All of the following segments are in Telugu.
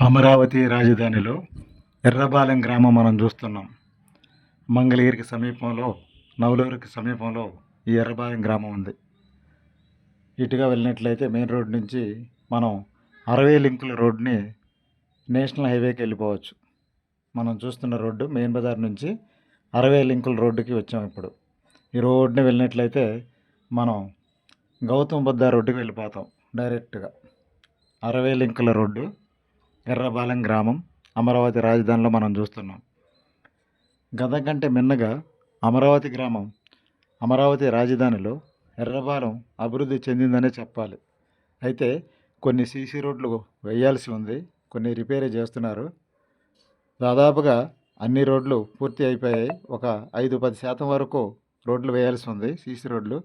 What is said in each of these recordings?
అమరావతి రాజధానిలో ఎర్రబాలెం గ్రామం మనం చూస్తున్నాం. మంగళగిరికి సమీపంలో నవలూరుకి సమీపంలో ఈ ఎర్రబాలెం గ్రామం ఉంది. ఇటుగా వెళ్ళినట్లయితే మెయిన్ రోడ్ నుంచి మనం అరవై లింకుల రోడ్ని నేషనల్ హైవేకి వెళ్ళిపోవచ్చు. మనం చూస్తున్న రోడ్డు మెయిన్ బజార్ నుంచి అరవై లింకుల రోడ్డుకి వచ్చాం ఇప్పుడు. ఈ రోడ్ని వెళ్ళినట్లయితే మనం గౌతమ్ బుద్ధ రోడ్డుకి వెళ్ళిపోతాం డైరెక్ట్గా. అరవై లింకుల రోడ్డు ఎర్రబాలెం గ్రామం అమరావతి రాజధానిలో మనం చూస్తున్నాం. గత కంటే మిన్నగా అమరావతి గ్రామం అమరావతి రాజధానిలో ఎర్రబాలెం అభివృద్ధి చెందిందనే చెప్పాలి. అయితే కొన్ని సీసీ రోడ్లు వేయాల్సి ఉంది కొన్ని రిపేర్ చేస్తున్నారు. దాదాపుగా అన్ని రోడ్లు పూర్తి అయిపోయాయి. ఒక ఐదు పది శాతం వరకు రోడ్లు వేయాల్సి ఉంది సీసీ రోడ్లు.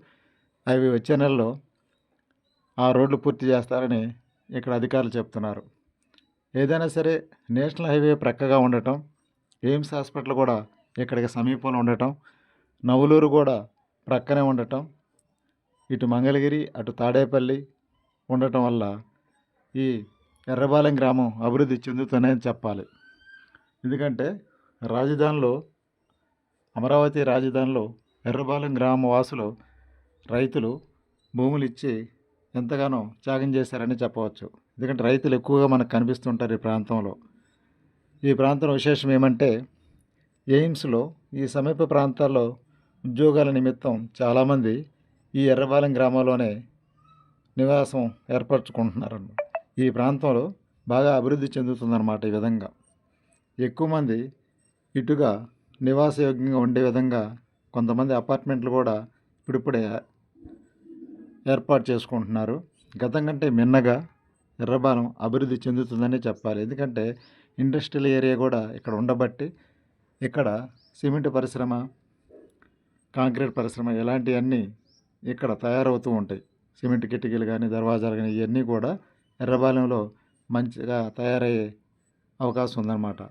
అవి వచ్చే నెలలో ఆ రోడ్లు పూర్తి చేస్తారని ఇక్కడ అధికారులు చెప్తున్నారు. ఏదైనా సరే నేషనల్ హైవే ప్రక్కగా ఉండటం ఎయిమ్స్ హాస్పిటల్ కూడా ఇక్కడికి సమీపంలో ఉండటం నవలూరు కూడా ప్రక్కనే ఉండటం ఇటు మంగళగిరి అటు తాడేపల్లి ఉండటం వల్ల ఈ ఎర్రబాలెం గ్రామం అభివృద్ధి చెందుతున్నాయని చెప్పాలి. ఎందుకంటే రాజధానిలో అమరావతి రాజధానిలో ఎర్రబాలెం గ్రామ వాసులు రైతులు భూములు ఇచ్చి ఎంతగానో త్యాగం చేశారని చెప్పవచ్చు. ఎందుకంటే రైతులు ఎక్కువగా మనకు కనిపిస్తుంటారు ఈ ప్రాంతంలో. ఈ ప్రాంతం విశేషం ఏమంటే ఎయిమ్స్లో ఈ సమీప ప్రాంతాల్లో ఉద్యోగాల నిమిత్తం చాలామంది ఈ ఎర్రబాలెం గ్రామంలోనే నివాసం ఏర్పరచుకుంటున్నారు ఈ ప్రాంతంలో బాగా అభివృద్ధి చెందుతుందన్నమాట ఈ విధంగా. ఎక్కువ మంది ఇటుగా నివాసయోగ్యంగా ఉండే విధంగా కొంతమంది అపార్ట్మెంట్లు కూడా ఇప్పుడిప్పుడే ఏర్పాటు చేసుకుంటున్నారు. గతం కంటే మిన్నగా ఎర్రబాలం అభివృద్ధి చెందుతుందనే చెప్పాలి. ఎందుకంటే ఇండస్ట్రియల్ ఏరియా కూడా ఇక్కడ ఉండబట్టి ఇక్కడ సిమెంట్ పరిశ్రమ కాంక్రీట్ పరిశ్రమ ఇలాంటివన్నీ ఇక్కడ తయారవుతూ ఉంటాయి. సిమెంట్ కిటికీలు కానీ దర్వాజాలు కానీ ఇవన్నీ కూడా ఎర్రబాలెంలో మంచిగా తయారయ్యే అవకాశం ఉందన్నమాట.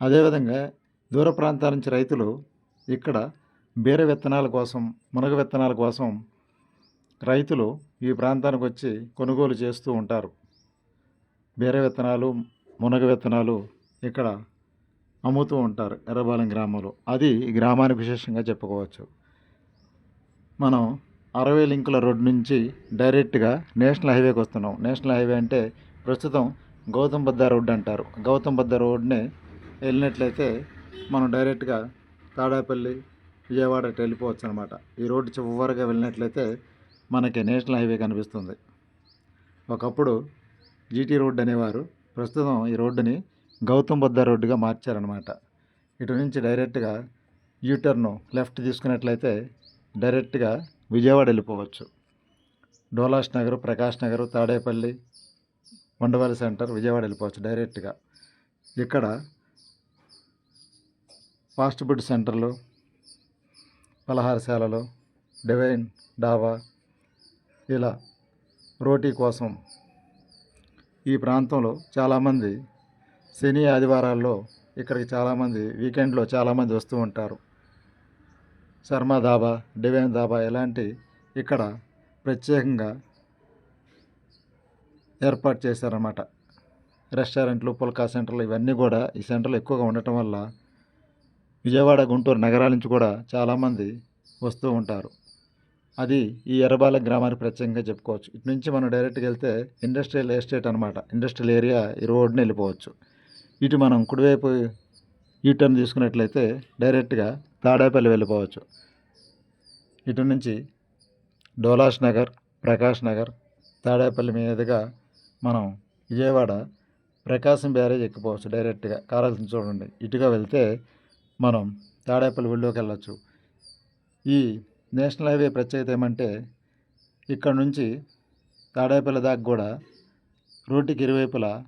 అదేవిధంగా దూర ప్రాంతాల నుంచి రైతులు ఇక్కడ బీర విత్తనాల కోసం మునగ విత్తనాల కోసం రైతులు ఈ ప్రాంతానికి వచ్చి కొనుగోలు చేస్తూ ఉంటారు. బీర విత్తనాలు మునగ విత్తనాలు ఇక్కడ అమ్ముతూ ఉంటారు ఎర్రబాలెం గ్రామంలో. అది ఈ గ్రామానికి విశేషంగా చెప్పుకోవచ్చు. మనం అరవై లింకుల రోడ్ నుంచి డైరెక్ట్గా నేషనల్ హైవేకి వస్తున్నాం. నేషనల్ హైవే అంటే ప్రస్తుతం గౌతమ్ బుద్ధ రోడ్ అంటారు. గౌతమ్ బుద్ధ రోడ్ని వెళ్ళినట్లయితే మనం డైరెక్ట్గా తాడేపల్లి విజయవాడ వెళ్ళిపోవచ్చు అనమాట ఈ రోడ్డు చివరిగా వెళ్ళినట్లయితే మనకి నేషనల్ హైవే కనిపిస్తుంది. ఒకప్పుడు జీటీ రోడ్ అనేవారు. ప్రస్తుతం ఈ రోడ్డుని గౌతమ్ బుద్ధ రోడ్డుగా మార్చారనమాట ఇటు నుంచి డైరెక్ట్గా యూటర్ను లెఫ్ట్ తీసుకున్నట్లయితే డైరెక్ట్గా విజయవాడ వెళ్ళిపోవచ్చు. డోలాస్ నగర్ ప్రకాష్ నగర్ తాడేపల్లి వండవాల సెంటర్ విజయవాడ వెళ్ళిపోవచ్చు డైరెక్ట్గా. ఇక్కడ ఫాస్ట్ ఫుడ్ సెంటర్లు పలహారశాలలు డివైన్ డాబా ఇలా రోటీ కోసం ఈ ప్రాంతంలో చాలామంది శని ఆదివారాల్లో ఇక్కడికి చాలామంది వీకెండ్లో చాలామంది వస్తూ ఉంటారు. శర్మ దాబా డివైన్ దాబా ఇలాంటి ఇక్కడ ప్రత్యేకంగా ఏర్పాటు చేశారన్నమాట. రెస్టారెంట్లు పుల్కా సెంటర్లు ఇవన్నీ కూడా ఈ సెంటర్లు ఎక్కువగా ఉండటం వల్ల విజయవాడ గుంటూరు నగరాల నుంచి కూడా చాలామంది వస్తూ ఉంటారు. అది ఈ ఎర్రబాల గ్రామానికి ప్రత్యేకంగా చెప్పుకోవచ్చు. ఇటు నుంచి మనం డైరెక్ట్గా వెళ్తే ఇండస్ట్రియల్ ఎస్టేట్ అనమాట ఇండస్ట్రియల్ ఏరియా ఈ రోడ్ని వెళ్ళిపోవచ్చు. ఇటు మనం కుడివైపు యూటర్న్ తీసుకున్నట్లయితే డైరెక్ట్గా తాడేపల్లి వెళ్ళిపోవచ్చు. ఇటు నుంచి డోలాస్ నగర్ ప్రకాష్ నగర్ తాడేపల్లి మీదుగా మనం విజయవాడ ప్రకాశం బ్యారేజ్ ఎక్కిపోవచ్చు డైరెక్ట్గా. కారాల్సిన చూడండి. ఇటుగా వెళ్తే మనం తాడేపల్లి ఒళ్ళోకి వెళ్ళచ్చు. ఈ నేషనల్ హైవే ప్రత్యేకత ఏమంటే ఇక్కడ నుంచి తాడేపల్లి దాకా కూడా రోడ్డుకి ఇరువైపులా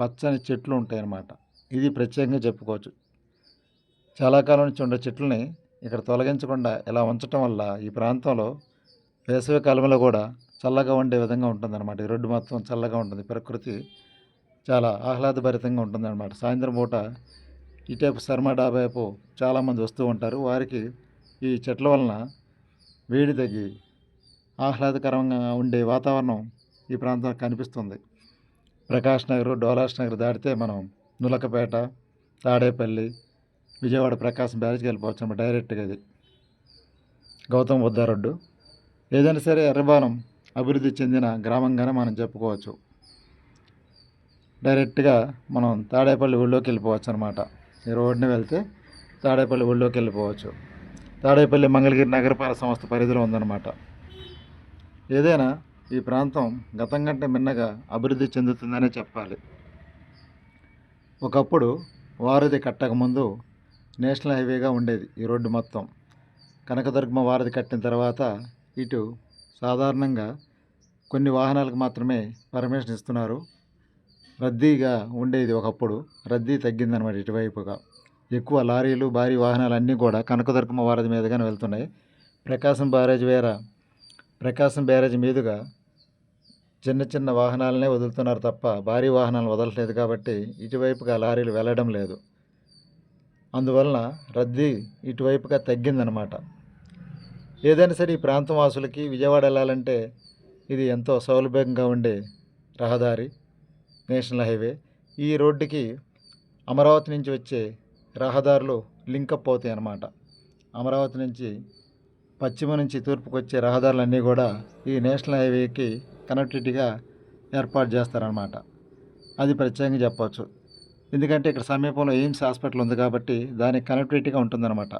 పచ్చని చెట్లు ఉంటాయన్నమాట. ఇది ప్రత్యేకంగా చెప్పుకోవచ్చు. చాలా కాలం నుంచి ఉండే చెట్లని ఇక్కడ తొలగించకుండా ఇలా ఉంచటం వల్ల ఈ ప్రాంతంలో వేసవి కాలంలో కూడా చల్లగా ఉండే విధంగా ఉంటుందన్నమాట. ఈ రోడ్డు మొత్తం చల్లగా ఉంటుంది. ప్రకృతి చాలా ఆహ్లాదభరితంగా ఉంటుందన్నమాట. సాయంత్రం పూట ఇటేపు శర్మ డాబా వైపు చాలామంది వస్తూ ఉంటారు. వారికి ఈ చెట్ల వలన వేడి తగ్గి ఆహ్లాదకరంగా ఉండే వాతావరణం ఈ ప్రాంతం కనిపిస్తుంది. ప్రకాష్ నగర్ డోలాస్ నగర్ దాటితే మనం నులకపేట తాడేపల్లి విజయవాడ ప్రకాశం బ్యారేజ్కి వెళ్ళిపోవచ్చు అన్నమాట డైరెక్ట్గా అది. గౌతమ్ బుద్ధ రోడ్డు. ఏదైనా సరే ఎర్రబాలం అభివృద్ధి చెందిన గ్రామంగానే మనం చెప్పుకోవచ్చు. డైరెక్ట్గా మనం తాడేపల్లి ఊళ్ళోకి వెళ్ళిపోవచ్చు అనమాట ఈ రోడ్ని వెళ్తే తాడేపల్లి ఊళ్ళోకి వెళ్ళిపోవచ్చు. తాడేపల్లి మంగళగిరి నగరపాలక సంస్థ పరిధిలో ఉందన్నమాట. ఏదైనా ఈ ప్రాంతం గతం కంటే మిన్నగా అభివృద్ధి చెందుతుందనే చెప్పాలి. ఒకప్పుడు వారధి కట్టకముందు నేషనల్ హైవేగా ఉండేది ఈ రోడ్డు మొత్తం. కనకదుర్గమ్మ వారధి కట్టిన తర్వాత ఇటు సాధారణంగా కొన్ని వాహనాలకు మాత్రమే పర్మిషన్ ఇస్తున్నారు. రద్దీగా ఉండేది ఒకప్పుడు. రద్దీ తగ్గిందనమాట ఇటువైపుగా. ఎక్కువ లారీలు భారీ వాహనాలు అన్నీ కూడా కనకదుర్గమ్మ వారధి మీదుగానే వెళ్తున్నాయి. ప్రకాశం బ్యారేజ్ వేర? ప్రకాశం బ్యారేజ్ మీదుగా చిన్న చిన్న వాహనాలనే వదులుతున్నారు తప్ప భారీ వాహనాలు వదలట్లేదు కాబట్టి ఇటువైపుగా లారీలు వెళ్ళడం లేదు. అందువలన రద్దీ ఇటువైపుగా తగ్గిందనమాట. ఏదైనా సరే ఈ ప్రాంతం వాసులకి విజయవాడ వెళ్ళాలంటే ఇది ఎంతో సౌలభ్యంగా ఉండే రహదారి నేషనల్ హైవే. ఈ రోడ్డుకి అమరావతి నుంచి వచ్చే రహదారులు లింకప్ అవుతాయి అన్నమాట. అమరావతి నుంచి పశ్చిమ నుంచి తూర్పుకు వచ్చే రహదారులన్నీ కూడా ఈ నేషనల్ హైవేకి కనెక్టివిటీగా ఏర్పాటు చేస్తారనమాట అది ప్రత్యేకంగా చెప్పవచ్చు. ఎందుకంటే ఇక్కడ సమీపంలో ఎయిమ్స్ హాస్పిటల్ ఉంది కాబట్టి దానికి కనెక్టివిటీగా ఉంటుందన్నమాట.